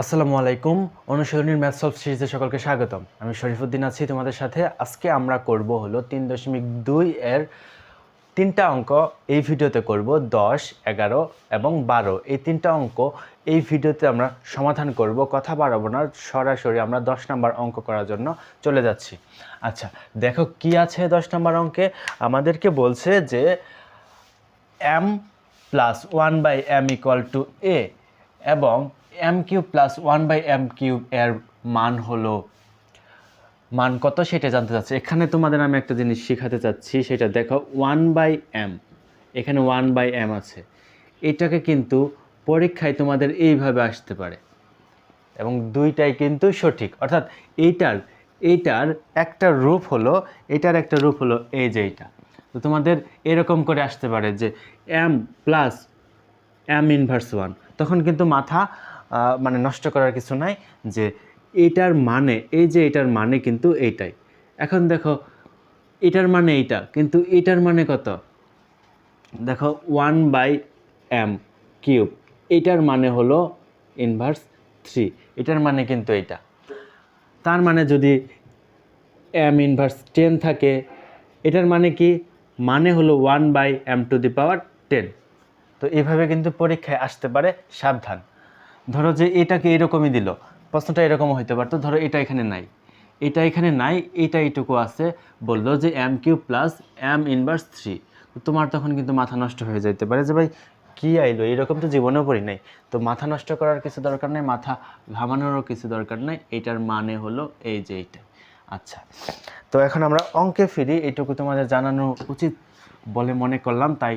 আসসালামু আলাইকুম, অনুশীলনীর math solve সিরিজে সকলকে স্বাগতম। আমি শরীফুদ্দিন আছি তোমাদের সাথে। আজকে আমরা করব হলো তিন দশমিক দুই এর তিনটা অঙ্ক। এই ভিডিওতে করব দশ, এগারো এবং বারো। এই তিনটা অঙ্ক এই ভিডিওতে আমরা সমাধান করব। কথা বাড়াবো না, সরাসরি আমরা দশ নাম্বার অঙ্ক করার জন্য চলে যাচ্ছি। আচ্ছা দেখো কি আছে দশ নাম্বার অঙ্কে? আমাদেরকে বলছে যে M plus one by M equal to A এবং M cube plus one by M cube এর মান হলো, মান কত সেটা জানতে চাচ্ছি। এখানে তোমাদের আমি একটা জিনিস শেখাতে চাচ্ছি, সেটা দেখো ওয়ান বাই এম এখানে ওয়ান বাই এম আছে। এটাকে কিন্তু পরীক্ষায় তোমাদের এইভাবে আসতে পারে। এবং দুইটাই কিন্তু সঠিক। অর্থাৎ এইটার এইটার একটা রূপ হলো, এটার একটা রূপ হলো এই যে এইটা। তো তোমাদের এরকম করে আসতে পারে যে M plus M inverse one তখন কিন্তু মাথা মানে নষ্ট করার কিছু নাই, যে এটার মানে এই যে এটার মানে কিন্তু এইটাই। এখন দেখো, এটার মানে এইটা, কিন্তু এটার মানে কত? দেখো, ওয়ান বাই এম কিউব, এটার মানে হলো ইনভার্স থ্রি, এটার মানে কিন্তু এইটা। তার মানে যদি এম ইনভার্স টেন থাকে, এটার মানে কি? মানে হলো one by M to the power ten. তো এভাবে কিন্তু পরীক্ষায় আসতে পারে সাবধান। ধরো যে এটাকে এরকমই দিল, প্রশ্নটা এরকম হইতে পারতো, ধরো এটা এখানে নাই। এটা এখানে নাই, এটা এইটুকু আছে, বলল যে M cube plus M inverse three. তোমার তখন কিন্তু মাথা নষ্ট হয়ে যেতে পারে যে ভাই, কী আইলো? এরকম তো জীবনেও পড়ি নাই। তো মাথা নষ্ট করার কিছু দরকার নেই, মাথা ঘামানোরও কিছু দরকার নেই, এটার মানে হলো এই যে এইটা। আচ্ছা তো এখন আমরা অঙ্কে ফিরি এইটুকু তোমাদের জানানো উচিত। বলে মনে করলাম, তাই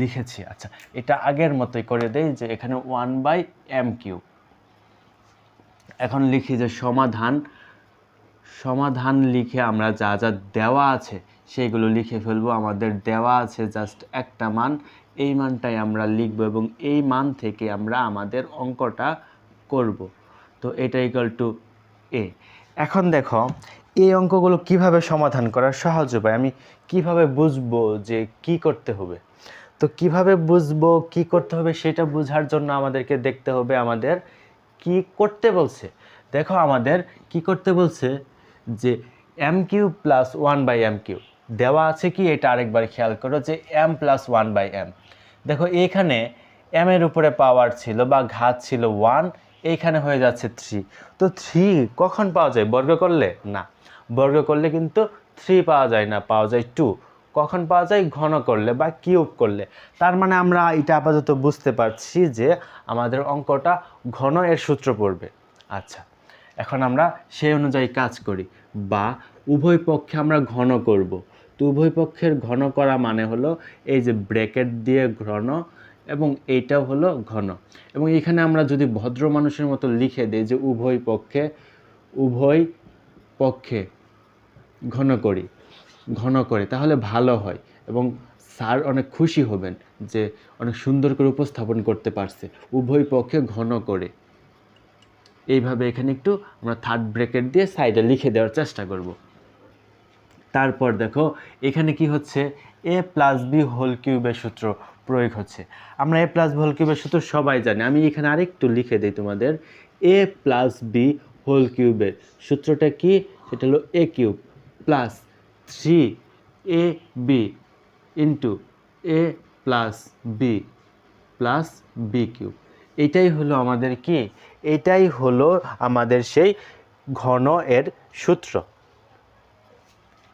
লিখেছি। আচ্ছা এটা আগের মতোই করে দেই যে এখানে ওয়ান বাই এম কিউ এখন লিখি যে সমাধান সমাধান লিখে আমরা যা যা দেওয়া আছে সেইগুলো লিখে ফেলব। আমাদের দেওয়া আছে জাস্ট একটা মান, এই মানটাই আমরা লিখব এবং এই মান থেকে আমরা আমাদের অঙ্কটা করব। তো এটা ইকাল টু এ এখন দেখো এই অঙ্কগুলো কীভাবে সমাধান করার সহজ উপায়? আমি কীভাবে বুঝব যে কি করতে হবে? তো কীভাবে বুঝব কি করতে হবে সেটা বোঝার জন্য আমাদেরকে দেখতে হবে আমাদের কি করতে বলছে। দেখো আমাদের কি করতে বলছে যে M cube plus one by M cube দেওয়া আছে কি? এটা আরেকবার খেয়াল করো যে M plus one by M দেখো এখানে এম এর উপরে পাওয়ার ছিল বা ঘাত ছিল ওয়ান এইখানে হয়ে যাচ্ছে থ্রি তো থ্রি কখন পাওয়া যায়? বর্গ করলে? না। বর্গ করলে কিন্তু থ্রি পাওয়া যায় না, পাওয়া যায় টু কখন পাওয়া যায়? ঘন করলে বা কিউব করলে। তার মানে আমরা এটা আপাতত বুঝতে পারছি যে আমাদের অঙ্কটা ঘন এর সূত্র পড়বে। আচ্ছা এখন আমরা সেই অনুযায়ী কাজ করি। বা উভয় পক্ষে আমরা ঘন করব। তো উভয় পক্ষের ঘন করা মানে হলো এই যে ব্র্যাকেট দিয়ে ঘন এবং এইটাও হলো ঘন। এবং এখানে আমরা যদি ভদ্র মানুষের মতো লিখে দিই যে উভয় পক্ষে উভয় পক্ষে ঘন করি, ঘন করে, তাহলে ভালো হয়। এবং স্যার অনেক খুশি হবেন যে অনেক সুন্দর করে উপস্থাপন করতে পারছে। উভয় পক্ষে ঘন করে। এইভাবে এখানে একটু আমরা থার্ড ব্রেকেট দিয়ে সাইডে লিখে দেওয়ার চেষ্টা করব। তারপর দেখো, এখানে কি হচ্ছে? এ প্লাস বি হোল কিউবের সূত্র প্রয়োগ হচ্ছে। আমরা এ প্লাস বি হোল কিউবের সূত্র সবাই জানি। আমি এখানে আরেকটু লিখে দিই তোমাদের। এ প্লাস বি হোল কিউবের সূত্রটা কি? সেটা হলো A cube plus three A B into A plus B plus B cube এটাই হলো আমাদের কি? এটাই হলো আমাদের সেই ঘন এর সূত্র।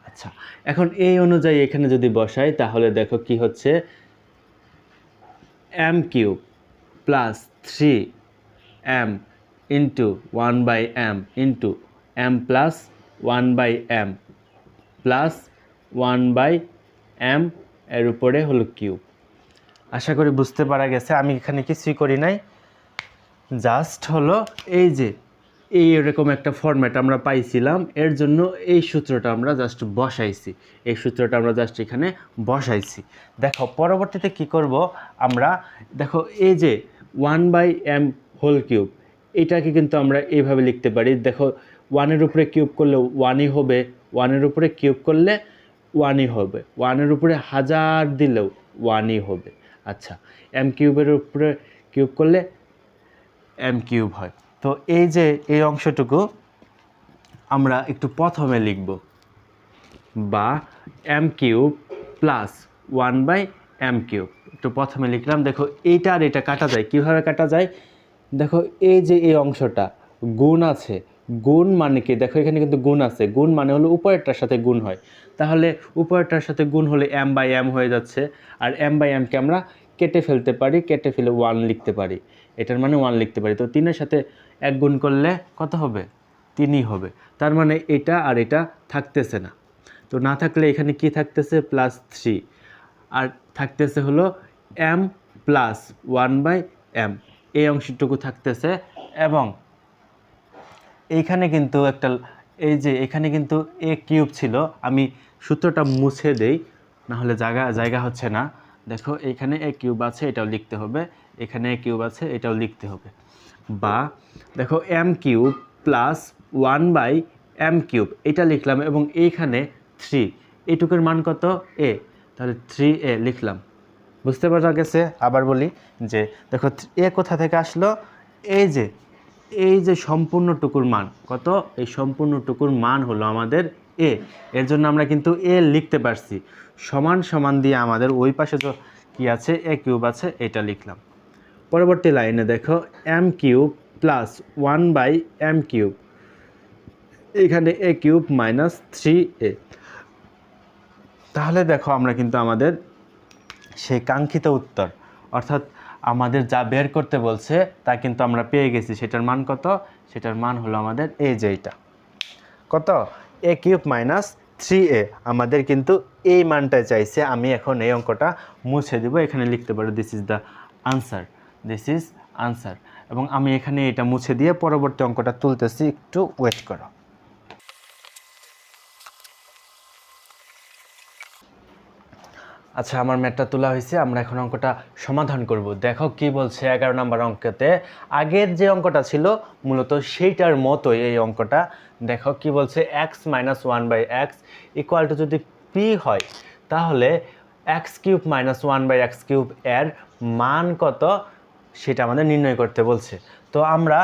আচ্ছা এখন এই অনুযায়ী এখানে যদি বসাই, তাহলে দেখো কি হচ্ছে? M cube plus three M into one by M into M plus one by M plus one by M এর উপরে হলো কিউব। আশা করি বুঝতে পারা গেছে, আমি এখানে কিছুই করি নাই। জাস্ট হলো এই যে, এই এরকম একটা ফরম্যাট আমরা পাইছিলাম, এর জন্য এই সূত্রটা আমরা জাস্ট বসাইছি। এই সূত্রটা আমরা জাস্ট এখানে বসাইছি। দেখো, পরবর্তীতে কি করব আমরা, দেখো এই যে one by M whole cube, এটাকে কিন্তু আমরা এইভাবে লিখতে পারি। দেখো, ওয়ানের উপরে কিউব করলে ওয়ানই হবে ওয়ানের উপরে কিউব করলে ওয়ানই হবে। ওয়ানের উপরে হাজার দিলেও ওয়ানই হবে। আচ্ছা এম কিউবের উপরে কিউব করলে এম কিউব হয়। তো এই যে এই অংশটুকু আমরা একটু প্রথমে লিখব। বা M cube plus one by M cube. একটু প্রথমে লিখলাম, দেখো এইটা আর এটা কাটা যায়। কীভাবে কাটা যায়? দেখো এই যে এই অংশটা, গুণ আছে। গুণ মানে কি? দেখো, এখানে কিন্তু গুণ আছে। গুণ মানে হলো উপরেরটার সাথে গুণ হয়। তাহলে উপরেরটার সাথে গুণ হলে এম বাই এম হয়ে যাচ্ছে। আর এম বাই এমকে আমরা কেটে ফেলতে পারি, কেটে ফেলে ওয়ান লিখতে পারি। এটার মানে ওয়ান লিখতে পারি। তো তিনের সাথে এক গুণ করলে কত হবে? তিনই হবে। তার মানে এটা আর এটা থাকতেছে না। তো না থাকলে এখানে কি থাকতেছে? প্লাস থ্রি আর থাকতেছে হলো M plus one by M এই অংশটুকু থাকতেছে এবং এইখানে কিন্তু একটা এই যে এখানে কিন্তু এ কিউব ছিল, আমি সূত্রটা মুছে দেই না হলে জায়গা জায়গা হচ্ছে না। দেখো এখানে এ কিউব আছে, এটাও লিখতে হবে। এখানে এ কিউব আছে, এটাও লিখতে হবে। বা, দেখো, M cube plus one by M cube, এটা লিখলাম এবং এইখানে থ্রি, এইটুকুর মান কত? এ। তাহলে থ্রি এ লিখলাম। বুঝতে পারা গেছে আবার বলি যে, দেখো, এ কোথা থেকে আসলো? এই যে এই যে সম্পূর্ণ টুকুর মান, কত? এই সম্পূর্ণ টুকুর মান হলো আমাদের এ এর জন্য আমরা কিন্তু এ লিখতে পারছি। সমান সমান দিয়ে আমাদের ওই পাশে তো কি আছে? এ কিউব আছে, এটা লিখলাম। পরবর্তী লাইনে দেখো M cube plus one by M cube এখানে A cube minus three A তাহলে দেখো আমরা কিন্তু আমাদের সেই কাঙ্ক্ষিত উত্তর, অর্থাৎ আমাদের যা বের করতে বলছে, তা কিন্তু আমরা পেয়ে গেছি। সেটার মান কত? সেটার মান হলো আমাদের এই যে এইটা কত? A cube minus three A আমাদের কিন্তু এই মানটা চাইছে। আমি এখন এই অঙ্কটা মুছে দিব। এখানে লিখতে পারো this is the answer this is answer এবং আমি এখানে এটা মুছে দিয়ে পরবর্তী অঙ্কটা তুলতেছি। একটু ওয়েট করো। আচ্ছা আমার ম্যাটটা তোলা হয়েছে, আমরা এখন অঙ্কটা সমাধান করব। দেখো কি বলছে এগারো নম্বর অঙ্কতে। আগের যে অঙ্কটা ছিল, মূলত সেইটার মতোই এই অঙ্কটা। দেখো কি বলছে X minus one by X equal to যদি পি হয়, তাহলে X cube minus one by X cube এর মান কত? সেটা আমাদের নির্ণয় করতে বলছে। তো আমরা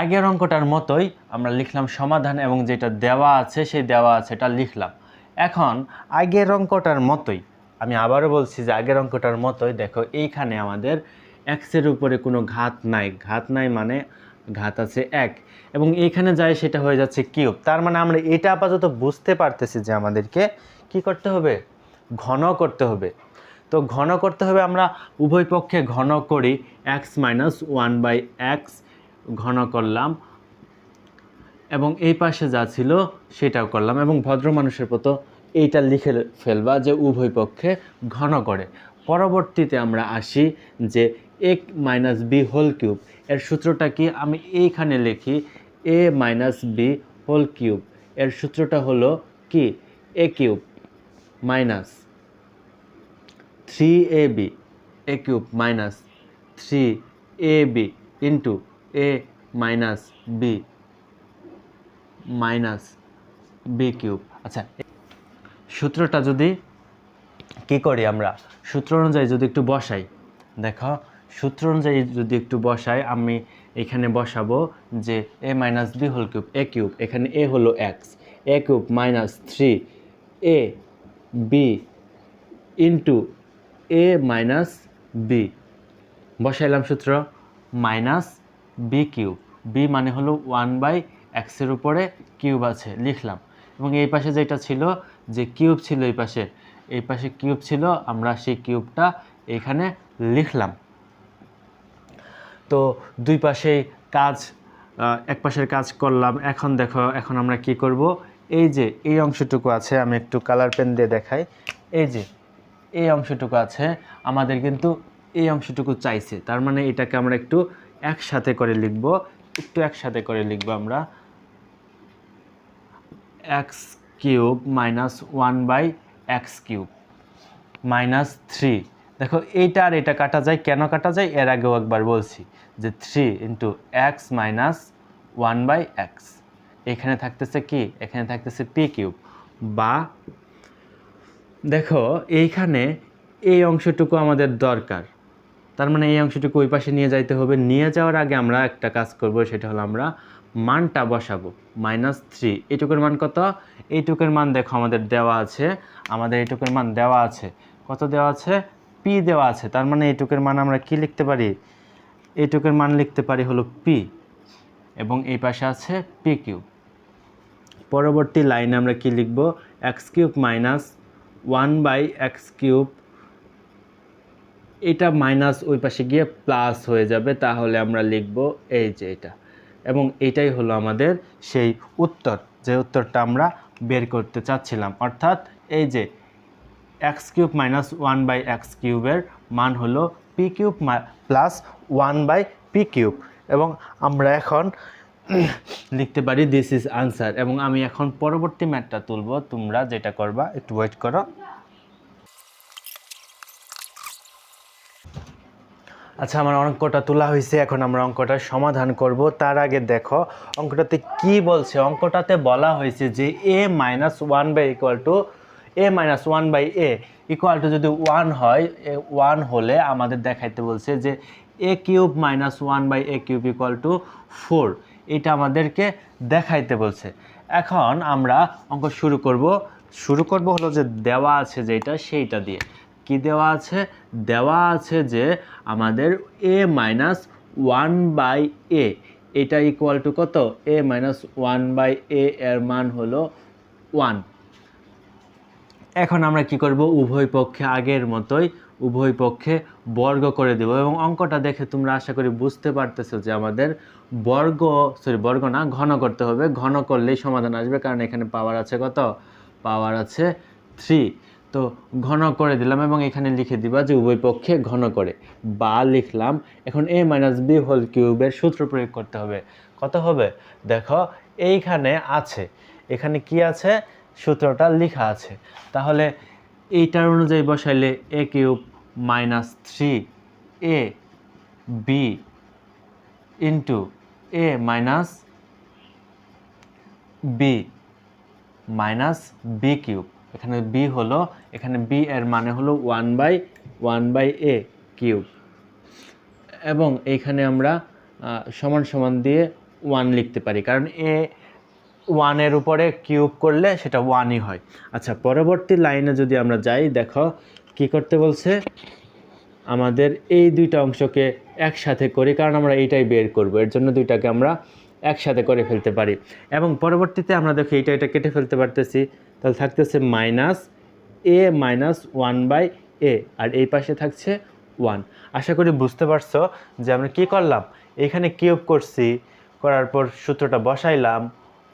আগের অঙ্কটার মতোই আমরা লিখলাম সমাধান এবং যেটা দেওয়া আছে, সেই দেওয়া আছে এটা লিখলাম। এখন আগের অঙ্কটার মতোই আমি আবারও বলছি যে আগের অঙ্কটার মতোই দেখো, এইখানে আমাদের এক্সের উপরে কোনো ঘাত নাই। ঘাত নাই মানে ঘাত আছে এক। এবং এইখানে যায় সেটা হয়ে যাচ্ছে কিউব। তার মানে আমরা এটা আপাতত বুঝতে পারতেছি যে আমাদেরকে কি করতে হবে? ঘন করতে হবে। তো ঘন করতে হবে আমরা উভয় পক্ষে ঘন করি X minus one by X ঘন করলাম এবং এই পাশে যা ছিল সেটাও করলাম এবং ভদ্র মানুষের মতো এইটা লিখে ফেলবা যে উভয় পক্ষে ঘন করে। পরবর্তীতে আমরা আসি যে A minus B whole cube এর সূত্রটা কি? আমি এইখানে লিখি A minus B whole cube এর সূত্রটা হলো কি? A cube minus three A B A cube minus three A B into A minus B minus B cube আচ্ছা সূত্রটা যদি কি করি আমরা? সূত্র অনুযায়ী যদি একটু বসাই, দেখো, সূত্র অনুযায়ী যদি একটু বসাই, আমি এখানে বসাবো যে A minus B whole cube A cube এখানে এ হলো X A cube minus three A B into A minus B বসাইলাম সূত্র মাইনাস বি কিউব বি মানে হলো ওয়ান বাই এক্সের উপরে কিউব আছে, লিখলাম। এবং এই পাশে যেটা ছিল যে কিউব ছিল এই পাশে এই পাশে কিউব ছিল, আমরা সেই কিউবটা এখানে লিখলাম। তো দুই পাশে কাজ এক পাশের কাজ করলাম। এখন দেখো, এখন আমরা কি করব? এই যে, এই অংশটুকু আছে, আমি একটু কালার পেন দিয়ে দেখাই। এই যে, এই অংশটুকু আছে, আমাদের কিন্তু এই অংশটুকু চাইছে। তার মানে এটাকে আমরা একটু একসাথে করে লিখব। একটু একসাথে করে লিখব আমরা। X cube minus one by X cube minus three. দেখো, এইটা আর এটা কাটা যায়, কেন কাটা যায়? এর আগেও একবার বলছি যে three into X minus one by X. এখানে থাকতেছে কি? এখানে থাকতেছে পি কিউব। বা দেখো, এইখানে এই অংশটুকু আমাদের দরকার। তার মানে এই অংশটুকু ওই পাশে নিয়ে যাইতে হবে। নিয়ে যাওয়ার আগে আমরা একটা কাজ করব, সেটা হলো আমরা মানটা বসাবো মাইনাস থ্রি এইটুকুর মান কত? এইটুকুর মান দেখো আমাদের দেওয়া আছে, আমাদের এইটুকুর মান দেওয়া আছে। কত দেওয়া আছে? পি দেওয়া আছে। তার মানে এইটুকুর মান আমরা কি লিখতে পারি? এইটুকুর মান লিখতে পারি হলো পি এবং এই পাশে আছে পি কিউব পরবর্তী লাইনে আমরা কি লিখব? X cube minus one by X cube এটা মাইনাস ওই পাশে গিয়ে প্লাস হয়ে যাবে, তাহলে আমরা লিখব এই যে এটা। এবং এটাই হলো আমাদের সেই উত্তর, যে উত্তরটা আমরা বের করতে চাচ্ছিলাম। অর্থাৎ এই যে X cube minus one by X কিউবের মান হলো P cube plus one by P cube এবং আমরা এখন লিখতে পারি দিস ইজ আনসার এবং আমি এখন পরবর্তী ম্যাটটা তুলব, তোমরা যেটা করবা, একটু ওয়েট করো। আচ্ছা আমার অঙ্কটা তোলা হয়েছে, এখন আমরা অঙ্কটার সমাধান করব। তার আগে দেখো, অঙ্কটাতে কি বলছে? অঙ্কটাতে বলা হয়েছে যে A minus one by equal to A minus one by A equal to যদি ওয়ান হয় ওয়ান হলে আমাদের দেখাইতে বলছে যে A cube minus one by A cube equal to four এটা আমাদেরকে দেখাইতে বলছে। এখন আমরা অঙ্ক শুরু করব। শুরু করব হলো যে দেওয়া আছে যেটা, সেইটা দিয়ে। কি দেওয়া আছে? দেওয়া আছে যে আমাদের A minus one by A এটা ইকুয়াল টু কত? A minus one by A এর মান হলো ওয়ান এখন আমরা কি করব? উভয় পক্ষে আগের মতোই উভয় পক্ষে বর্গ করে দেব এবং অঙ্কটা দেখে তোমরা আশা করি বুঝতে পারতেছো যে আমাদের বর্গ সরি বর্গ না, ঘন করতে হবে। ঘন করলেই সমাধান আসবে কারণ এখানে পাওয়ার আছে কত? পাওয়ার আছে থ্রি তো ঘন করে দিলাম এবং এখানে লিখে দিবা যে উভয় পক্ষে ঘন করে। বা লিখলাম, এখন এ মাইনাস বি হোল কিউবের সূত্র প্রয়োগ করতে হবে। কত হবে? দেখো, এইখানে আছে। এখানে কি আছে? সূত্রটা লেখা আছে। তাহলে এইটার অনুযায়ী বসাইলে A cube minus three A B into A minus B minus B cube এখানে বি হলো, এখানে বি এর মানে হলো one by one by A cube এবং এইখানে আমরা সমান সমান দিয়ে ওয়ান লিখতে পারি, কারণ এ ওয়ানের উপরে কিউব করলে সেটা ওয়ানই হয়। আচ্ছা পরবর্তী লাইনে যদি আমরা যাই, দেখো কি করতে বলছে? আমাদের এই দুইটা অংশকে একসাথে করি, কারণ আমরা এইটাই বের করব, এর জন্য দুইটাকে আমরা একসাথে করে ফেলতে পারি। এবং পরবর্তীতে আমরা দেখো এইটা, এটা কেটে ফেলতে পারতেছি। তাহলে থাকতেছে minus A minus one by A আর এই পাশে থাকছে ওয়ান আশা করি বুঝতে পারছ যে আমরা কি করলাম? এখানে কিউব করছি, করার পর সূত্রটা বসাইলাম।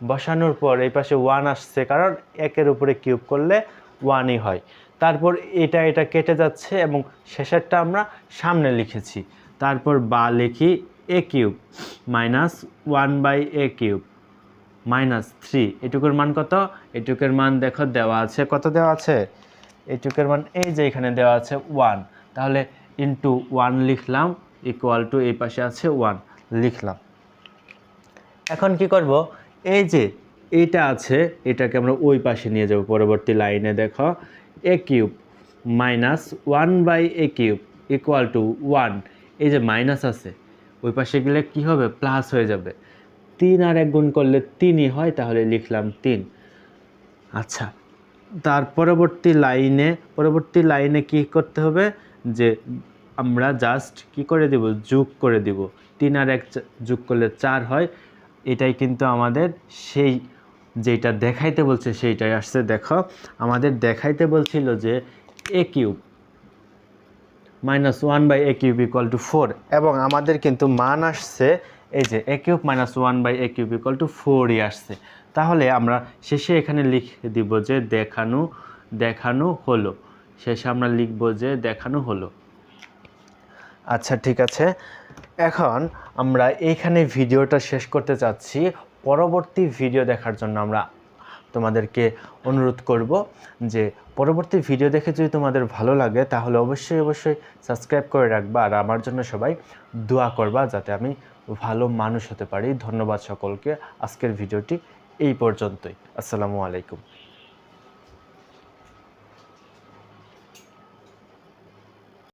বসানোর পর এই পাশে ওয়ান আসছে, কারণ একের উপরে কিউব করলে ওয়ানই হয়। তারপর এটা এটা কেটে যাচ্ছে এবং শেষেরটা আমরা সামনে লিখেছি। তারপর বা লিখি A cube minus one by A cube minus three. এটুকুর মান কত? এটুকুর মান দেখো, দেওয়া আছে কত দেওয়া আছে? এটুকুর মান এই যে এখানে দেওয়া আছে ওয়ান তাহলে ইন্টু ওয়ান লিখলাম ইকুয়াল টু এই পাশে আছে ওয়ান লিখলাম। এখন কি করব? এই যে এইটা আছে, এটাকে আমরা ওই পাশে নিয়ে যাব পরবর্তী লাইনে, দেখো। A cube minus one by A cube equal to one এই যে মাইনাস আছে, ওই পাশে গেলে কি হবে? প্লাস হয়ে যাবে। তিন আর এক গুণ করলে তিনই হয়, তাহলে লিখলাম তিন। আচ্ছা তার পরবর্তী লাইনে পরবর্তী লাইনে কি করতে হবে? যে আমরা জাস্ট কি করে দিব? যোগ করে দিব। তিন আর এক যোগ করলে চার হয়। এটাই কিন্তু আমাদের সেই যেটা দেখাইতে বলছে, সেইটাই আসছে। দেখো, আমাদের দেখাইতে বলছিল যে A cube minus one by A cube equal to four এবং আমাদের কিন্তু মান আসছে এই যে A cube minus one by A cube equal to ফোরই আসছে। তাহলে আমরা শেষে এখানে লিখে দিব যে দেখানো দেখানো হলো। শেষে আমরা লিখব যে দেখানো হলো। আচ্ছা ঠিক আছে। এখন আমরা এইখানে ভিডিওটা শেষ করতে চাচ্ছি। পরবর্তী ভিডিও দেখার জন্য আমরা তোমাদেরকে অনুরোধ করব যে পরবর্তী ভিডিও দেখে যদি তোমাদের ভালো লাগে, তাহলে অবশ্যই অবশ্যই সাবস্ক্রাইব করে রাখবা। আর আমার জন্য সবাই দোয়া করবা যাতে আমি ভালো মানুষ হতে পারি। ধন্যবাদ সকলকে। আজকের ভিডিওটি এই পর্যন্তই। আসসালামু আলাইকুম।